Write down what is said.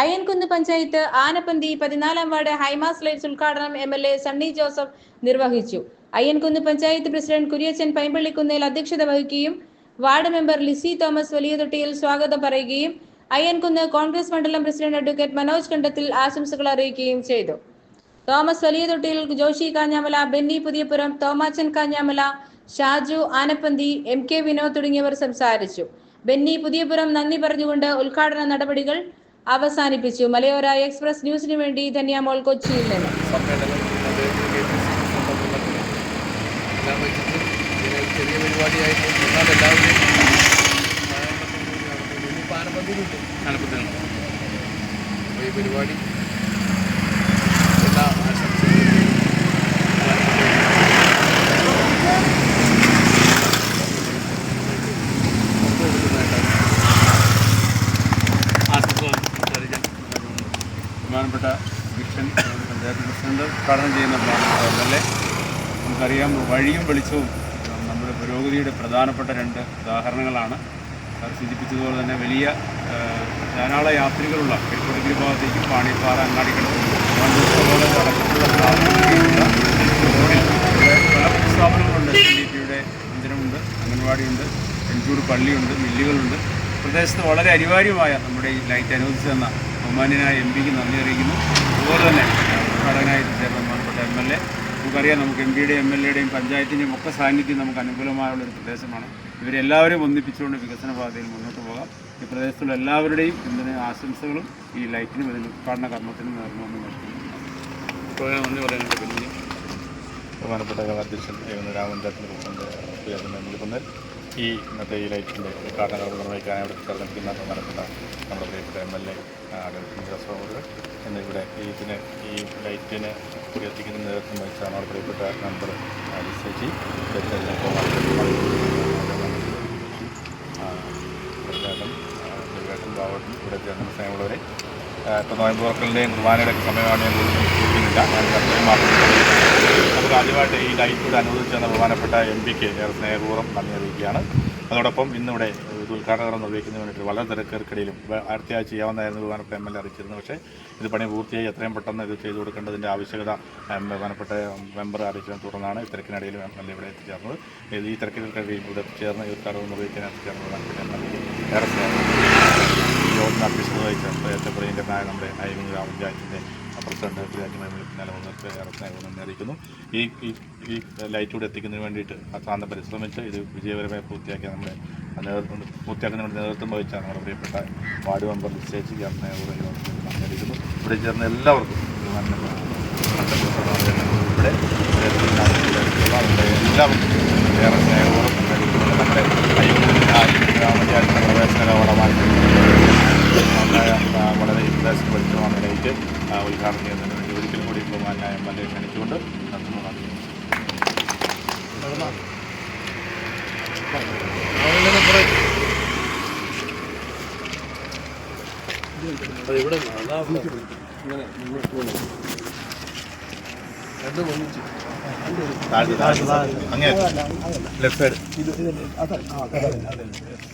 അയ്യൻകുന്ന് പഞ്ചായത്ത് ആനപ്പന്തി പതിനാലാം ward high mast lights ഉദ്ഘാടനം M L A Sunny Joseph നിർവഹിച്ചു. അയ്യൻകുന്ന് പഞ്ചായത്ത് പ്രസിഡന്റ് കുര്യച്ചൻ പൈമ്പള്ളിക്കുന്നേൽ അധ്യക്ഷത വഹിക്കുകയും വാർഡ് മെമ്പർ ലിസി തോമസ് വലിയ തൊട്ടിയിൽ സ്വാഗതം പറയുകയും അയ്യൻകുന്ന് കോൺഗ്രസ് മണ്ഡലം പ്രസിഡന്റ് അഡ്വക്കേറ്റ് മനോജ് കണ്ടത്തിൽ ആശംസകൾ അറിയിക്കുകയും ചെയ്തു. തോമസ് വലിയ തൊട്ടിയിൽ Joshi Kanjamala Benny Puthiyapuram Thomachan Kanjamala Shaju Anappanthi M K Vinod തുടങ്ങിയവർ സംസാരിച്ചു. ബെന്നി പുതിയപുരം നന്ദി പറഞ്ഞുകൊണ്ട് ഉദ്ഘാടന നടപടികൾ അവസാനിപ്പിച്ചു. മലയോര എക്സ്പ്രസ് ന്യൂസിന് വേണ്ടി ധന്യാമോൾ കൊച്ചിയിൽ നിന്ന്. ചെറിയ പരിപാടി എല്ലാ ആശംസകളും ബഹുമാനപ്പെട്ട വിഷൻ പഞ്ചായത്ത് പ്രസിഡന്റ് ഉദ്ഘാടനം ചെയ്യുന്ന എം എൽ എ നമുക്കറിയാം വഴിയും വെളിച്ചവും നമ്മുടെ പുരോഗതിയുടെ പ്രധാനപ്പെട്ട രണ്ട് ഉദാഹരണങ്ങളാണ്. സൂചിപ്പിച്ചതുപോലെ തന്നെ വലിയ ധാരാളം യാത്രികളുള്ള കിഴക്കോട്ടഗിരി ഭാഗത്തേക്ക് പാണിപ്പാറ അങ്ങാടികൾ മന്ദിരമുണ്ട് അംഗൻവാടിയുണ്ട് എൻചൂർ പള്ളിയുണ്ട് മില്ലുകളുണ്ട്. പ്രദേശത്ത് വളരെ അനിവാര്യമായ നമ്മുടെ ഈ ലൈറ്റ് അനുവദിച്ചു തന്ന ബഹുമാന്യനായ എം പിക്ക് നന്ദി അറിയിക്കുന്നു. അതുപോലെ തന്നെ ഉദ്ഘാടകനായി ചേർന്ന ബഹുമാനപ്പെട്ട എം എൽ എ നമുക്കറിയാം നമുക്ക് എം പിയുടെയും എം എൽ എയുടെയും പഞ്ചായത്തിന്റെയും ഒക്കെ സാന്നിധ്യം നമുക്ക് അനുകൂലമായുള്ള ഒരു പ്രദേശമാണ്. ഇവരെല്ലാവരും ഒന്നിപ്പിച്ചുകൊണ്ട് വികസന പാതയിൽ മുന്നോട്ട് പോകാം. ഈ പ്രദേശത്തുള്ള എല്ലാവരുടെയും പിന്തുണ ആശംസകളും ഈ ലൈറ്റിനും ഇതിന് ഉദ്ഘാടന കർമ്മത്തിനും നേർന്നുവെന്ന് ബഹുമാനപ്പെട്ട അധ്യക്ഷൻ രാമചന്ദ്രൻ പ്രസിഡന്റ് നൽകുന്നത് ഈ ഇന്നത്തെ ഈ ലൈറ്റിന്റെ ഉദ്ഘാടനം നിർവഹിക്കാൻ ഇവിടെ ചേർന്നിരിക്കുന്ന ബഹുമാനപ്പെട്ട നമ്മുടെ പ്രിയപ്പെട്ട എം എൽ എ ഇവിടെ ഈ ഇതിന് ഈ ലൈറ്റിന് കൂടി എത്തിക്കുന്ന നേതൃത്വം വഹിച്ച നമ്മുടെ പ്രിയപ്പെട്ട നമ്പർ അനുസരിച്ച് ഇവിടെ ചേട്ടൻ ബാവട്ടും ഇവിടെ ചേട്ടൻ സ്നേഹമുള്ളവരെ ഇപ്പോൾ നോയമ്പ് തുറക്കലിന്റെയും കുർബാനയുടെ ഒക്കെ സമയമാണ് ഞാൻ ചോദിക്കുന്നില്ല ഞാൻ അത്രയും മാത്രം നമുക്ക് ആദ്യമായിട്ട് ഈ ലൈറ്റ് അനുവദിച്ചു തന്ന ബഹുമാനപ്പെട്ട എം പിക്ക് ഏറെ സ്നേഹപൂർവം നന്ദി അറിയിക്കുകയാണ്. അതോടൊപ്പം ഇന്നിവിടെ ഇത് ഉദ്ഘാടനം നിർവഹിക്കുന്നതിന് വേണ്ടിയിട്ട് വളരെ തിരക്കേർക്കിടയിലും അടുത്ത ആഴ്ച ചെയ്യാവുന്നതായിരുന്നു ബഹുമാനപ്പെട്ട എം എൽ എ അറിയിച്ചിരുന്നു പക്ഷേ ഇത് പണി പൂർത്തിയായി എത്രയും പെട്ടെന്ന് ഇത് ചെയ്തു കൊടുക്കേണ്ടതിന്റെ ആവശ്യകത ബഹുമാനപ്പെട്ട മെമ്പർ അറിയിച്ചതിനെ തുടർന്നാണ് ഈ തിരക്കിനിടയിൽ എം എൽ എ ഇവിടെ എത്തിച്ചേർന്നത് ഈ തിരക്കിനിടയിൽ ഇവിടെ എത്തിച്ചേർന്ന് ഈ ഉദ്ഘാടനം നിർവഹിക്കാൻ എത്തിച്ചേർന്ന് ബഹുമാനപ്പെട്ട എം എൽ എ ഏറെ സ്നേഹം യോഗത്തിന് അധ്യക്ഷത വഹിച്ച ഏറ്റവും പ്രിയങ്കരനായ നമ്മുടെ അയ്യൂർ ഗ്രാമപഞ്ചായത്തിന്റെ പ്രസിഡന്റ് പിതാജിമായി പിന്നാലെ വന്നിട്ട് ഏറെ അറിയിക്കുന്നു ഈ ഈ ലൈറ്റ് കൂടെ എത്തിക്കുന്നതിന് വേണ്ടിയിട്ട് അസാന്തം പരിശ്രമിച്ച് ഇത് വിജയകരമായി പൂർത്തിയാക്കിയ നമ്മുടെ നേതൃത്വം പൂർത്തിയാക്കുന്നതിന് നേതൃത്വം വഹിച്ച നമ്മുടെ പ്രിയപ്പെട്ട വാർഡ് മെമ്പർ നിശ്ചയിച്ച് ഗ്യാസിനെ അറിയിക്കുന്നു ഇവിടെ ചേർന്ന എല്ലാവർക്കും ബഹുമാനപ്പെട്ട ഇവിടെ നമ്മുടെ എല്ലാവർക്കും ഏറെ സ്നേഹപൂർവം നന്ദി അറിയിക്കുന്നു നമ്മുടെ അയ്യൂർ ഗ്രാമപഞ്ചായത്തിന്റെ പ്രവേശന കവാടമായി നന്നായ ആ, വളരെ നിർദ്ദേശം ആ, ഉദ്ഘാടനം ചെയ്യുന്നതിന് വേണ്ടി ഒരിക്കലും കൂടി ബഹുമാനായ എം എൽ എ ക്ഷണിച്ചുകൊണ്ട് ഇവിടെ അതാ ലെഫ്റ്റ് മുന്നോട്ട്